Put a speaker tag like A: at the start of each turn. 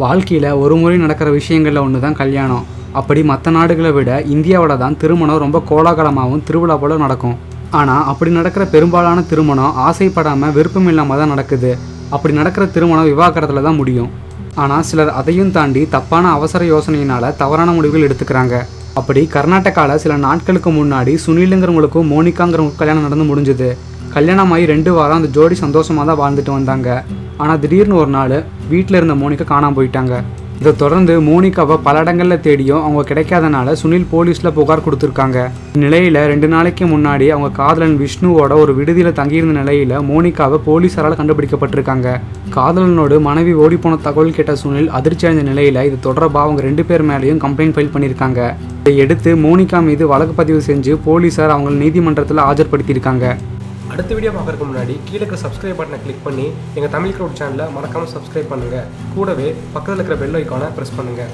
A: வாழ்க்கையில் ஒரு முறை நடக்கிற விஷயங்களில் ஒன்று தான் கல்யாணம். அப்படி மற்ற நாடுகளை விட இந்தியாவோட தான் திருமணம் ரொம்ப கோலாகலமாகவும் திருவிழா போல நடக்கும். ஆனால் அப்படி நடக்கிற பெரும்பாலான திருமணம் ஆசைப்படாமல் விருப்பம் இல்லாமல் தான் நடக்குது. அப்படி நடக்கிற திருமணம் விவாகரத்தில் தான் முடியும். ஆனால் சிலர் அதையும் தாண்டி தப்பான அவசர யோசனையினால் தவறான முடிவுகள் எடுத்துக்கிறாங்க. அப்படி கர்நாடகாவில் சில நாட்களுக்கு முன்னாடி சுனிலுங்கிறவங்களுக்கும் மோனிகாங்கிறவங்களுக்கும் கல்யாணம் நடந்து முடிஞ்சுது. கல்யாணம் ஆகி ரெண்டு வாரம் அந்த ஜோடி சந்தோஷமாக தான் வாழ்ந்துட்டு வந்தாங்க. ஆனால் திடீர்னு ஒரு நாள் வீட்டில் இருந்த மோனிகா காணாமல் போயிட்டாங்க. இதை தொடர்ந்து மோனிகாவை பல இடங்களில் தேடியும் அவங்க கிடைக்காதனால சுனில் போலீஸில் புகார் கொடுத்துருக்காங்க. நிலையில் ரெண்டு நாளைக்கு முன்னாடி அவங்க காதலன் விஷ்ணுவோட ஒரு விடுதியில் தங்கியிருந்த நிலையில் மோனிகாவை போலீஸாரால் கண்டுபிடிக்கப்பட்டிருக்காங்க. காதலனோடு மனைவி ஓடிப்போன தகவல் கேட்ட சுனில் அதிர்ச்சி அடைந்த நிலையில் இது தொடர்பாக அவங்க ரெண்டு பேர் மேலேயும் கம்ப்ளைண்ட் ஃபைல் பண்ணியிருக்காங்க. இதை எடுத்து மோனிகா மீது வழக்கு பதிவு செஞ்சு போலீஸார் அவங்களை நீதிமன்றத்தில் ஆஜர்படுத்தியிருக்காங்க.
B: அடுத்த வீடியோ பார்க்கறதுக்கு முன்னாடி கீழே இருக்கிற சப்ஸ்கிரைப் பட்டனை கிளிக் பண்ணி எங்கள் தமிழ் க்ரௌட் சேனலை மறக்காமல் சப்ஸ்கிரைப் பண்ணுங்கள் கூடவே பக்கத்தில் இருக்கிற பெல் ஐக்கானை ப்ரெஸ் பண்ணுங்கள்